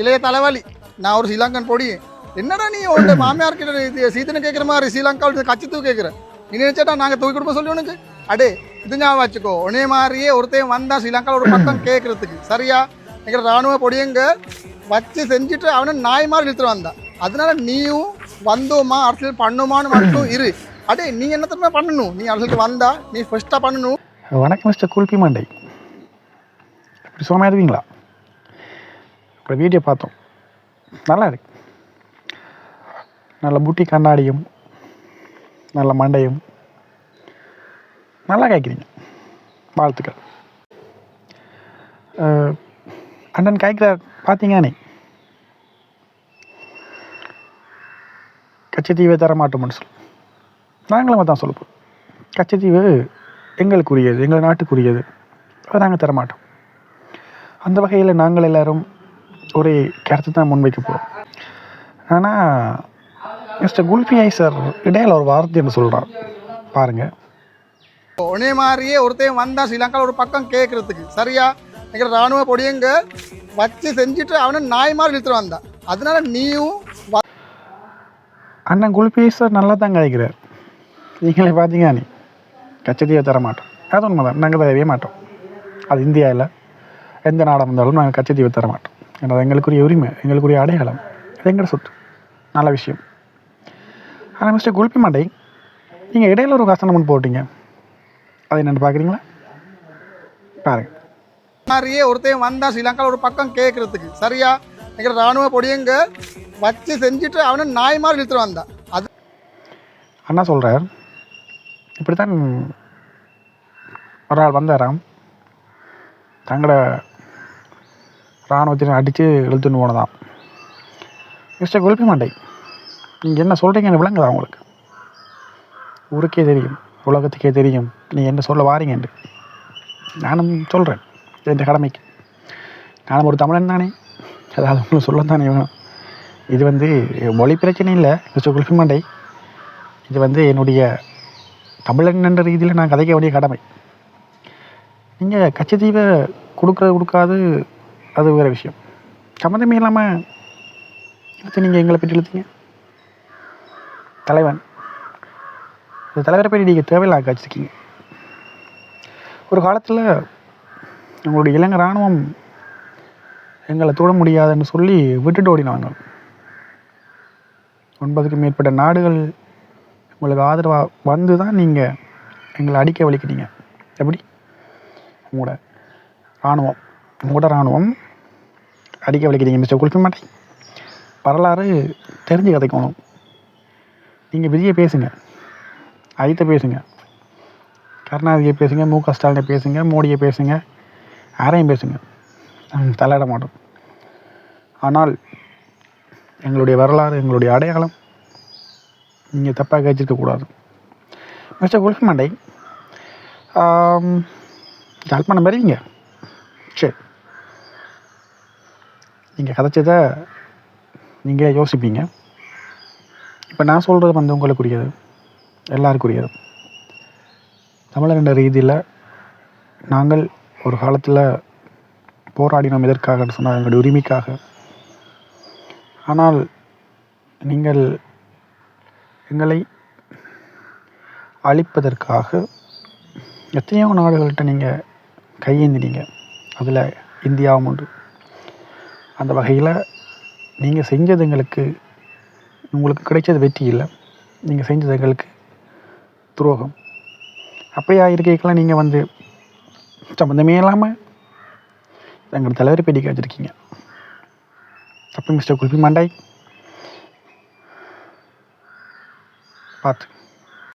இளைய தலைவலி. நான் ஒரு ஸ்ரீலங்கன் பொடி. என்னடா நீ உன்ட மாமியார் கிட்ட இது சீதனை கேட்குற மாதிரி ஸ்ரீலங்காவில் கட்சி தூக்கி கேட்குறேன் நீ நினைச்சா நாங்கள் தூக்கி கொடுப்போம் சொல்லி உனக்கு. அடே இது ஞாபகம் வச்சுக்கோ. உனே மாதிரியே ஒருத்தையும் வந்தா ஸ்ரீலங்காவில் ஒரு பக்கம் கேட்குறதுக்கு சரியா? எங்கள் ராணுவ பொடியங்க வச்சு செஞ்சுட்டு அவனை நாய் மாதிரி இழுத்துட்டு வந்தான் அதனால நீயும் வந்தோமா அரசியல் பண்ணுமான்னு மட்டும் இரு. அடே நீ என்னத்தமே பண்ணணும்? நீ அரசியலுக்கு வந்தா நீ ஃபர்ஸ்ட்டாக பண்ணணும். வணக்கம் மிஸ்டர் குல்பி மண்டை. இப்படி சும்மா இருவீங்களா இப்போ வீடியோ பார்த்தோம். நல்லா இருக்கு. நல்ல புட்டி கண்ணாடியும் நல்ல மண்டையும். நல்லா காய்க்கிறீங்க. வாழ்த்துக்கள். அண்ணன் காய்க்கிறார் பார்த்தீங்கன்னே கச்சத்தீவை தர மாட்டோம்னு சொல்லி நாங்களும் தான் சொல்லப்போம் கச்சத்தீவு எங்களுக்குரியது எங்கள் நாட்டுக்குரியது. அதை நாங்கள் தரமாட்டோம். அந்த வகையில் நாங்கள் எல்லாரும் ஒரு கருத்து தான் முன்வைக்க போகிறோம் ஆனால் மிஸ்டர் குல்ஃபி ஐசர் இடையில ஒரு வார்த்தை என்று சொல்கிறார் பாருங்கள் உன்னே மாதிரியே ஒருத்தையும் வந்தா ஸ்ரீலங்காவில் ஒரு பக்கம் கேட்கறதுக்கு சரியா? எங்கள் ராணுவ பொடியங்க வச்சு செஞ்சுட்டு அவனை நாய் மாதிரி இழுத்துட்டு வந்தான் அதனால நீயும் அண்ணன் குல்ஃபி ஐசர் நல்லா தான் காய்க்கிறார் நீங்களே பார்த்தீங்க நீ கச்சத்தீவை தர மாட்டோம். அது உண்மை தான் நாங்கள் தரவே மாட்டோம். அது இந்தியாவில் எந்த நாடாக இருந்தாலும் நாங்கள் கச்சத்தீவை தர மாட்டோம். ஏன்னா அது எங்களுக்குரிய உரிமை எங்களுக்குரிய அடையாளம். அது எங்களோட சொத்து. நல்ல விஷயம். ஆனால் மிஸ்டர் குல்பி மாண்டை நீங்கள் இடையில ஒரு கசனம் ஒன்று போட்டீங்க. அது என்னென்னு பார்க்குறீங்களா பாருங்க. மாதிரியே ஒருத்தையும் வந்தா ஸ்ரீலங்காவில் ஒரு பக்கம் கேட்கறதுக்கு சரியா? எங்கள் ராணுவ பொடியங்க வச்சு செஞ்சுட்டு அவனை நாய் மாதிரி இழுத்துட்டு வந்தான் அது அண்ணா சொல்கிறார் இப்படித்தான் ஒரு ஆள் வந்தாராம். தங்களோட இராணுவத்தினர் அடித்து இழுத்துன்னு போனதான் மிஸ்டர் குல்பி மண்டை நீங்கள் என்ன சொல்கிறீங்கன்னு விளங்குதா உங்களுக்கு? ஊருக்கே தெரியும் உலகத்துக்கே தெரியும் நீங்கள் என்ன சொல்ல வாரீங்கன்று நானும் சொல்கிறேன் என் கடமைக்கு. நானும் ஒரு தமிழன் தானே அதாவது உங்களுக்கு சொல்லத்தானே வேணும். இது வந்து மொழி பிரச்சனை இல்லை மிஸ்டர் குல்பி மண்டை இது வந்து என்னுடைய தமிழன் என்ற ரீதியில் நான் கதைக்க வேண்டிய கடமை. நீங்கள் கச்சத்தீவை கொடுக்குறது கொடுக்காது அது வேறு விஷயம். சம்மந்தமே இல்லாமல் எடுத்து நீங்கள் எங்களை பற்றி இழுத்தீங்க தலைவன். இந்த தலைவரை பற்றி நீங்கள் தேவையில்லாத காய்ச்சிருக்கீங்க ஒரு காலத்தில் உங்களுடைய இளைஞ இராணுவம் எங்களை தொட முடியாதுன்னு சொல்லி விட்டுட்டு ஓடினாங்க ஒன்பதுக்கும் மேற்பட்ட நாடுகள் உங்களுக்கு ஆதரவாக வந்து தான் நீங்கள் எங்களை அடிக்க வலிக்கிறீங்க எப்படி? உங்களோட இராணுவம். மூட ராணுவம் அடிக்க வலிக்கிறீங்க மிஸ்டர் குல்பி வரலாறு தெரிஞ்சு கதைக்கணும். நீங்கள் விஜயை பேசுங்க. அஜித்தை பேசுங்க. கருணாநிதியை பேசுங்க மு க ஸ்டாலினை பேசுங்க மோடியை பேசுங்க யாரையும் பேசுங்க. நாங்கள் தலையிட மாட்டோம். ஆனால் எங்களுடைய வரலாறு எங்களுடைய அடையாளம் நீங்கள் தப்பாக கழிச்சிருக்கக்கூடாது மிஸ்டர் குல்ஃபி மண்டை ஆம், மாதிரிங்க வருவீங்க சரி நீங்கள் கதைச்சதை நீங்களே யோசிப்பீங்க. இப்போ நான் சொல்கிறது வந்து உங்களுக்குரியது. எல்லாருக்குரியது. தமிழர் என்ற ரீதியில் நாங்கள் ஒரு காலத்தில் போராடினோம் எதற்காக சொன்னால் எங்களுடைய உரிமைக்காக. ஆனால் நீங்கள் எங்களை அழிப்பதற்காக எத்தனையோ நாடுகள்கிட்ட நீங்கள் கையேந்தினீங்க. அதில் இந்தியாவும் உண்டு. அந்த வகையில் நீங்கள் செஞ்சது எங்களுக்கு உங்களுக்கு கிடைச்சது வெற்றி இல்லை. நீங்கள் செஞ்சது எங்களுக்கு துரோகம். அப்படியா இருக்கைக்கெல்லாம் நீங்கள் வந்து சம்மந்தமே இல்லாமல் எங்கள் தலைவர் பேட்டி வச்சுருக்கீங்க. தப்பு மிஸ்டர் குல்பி மண்டாய் பார்த்து.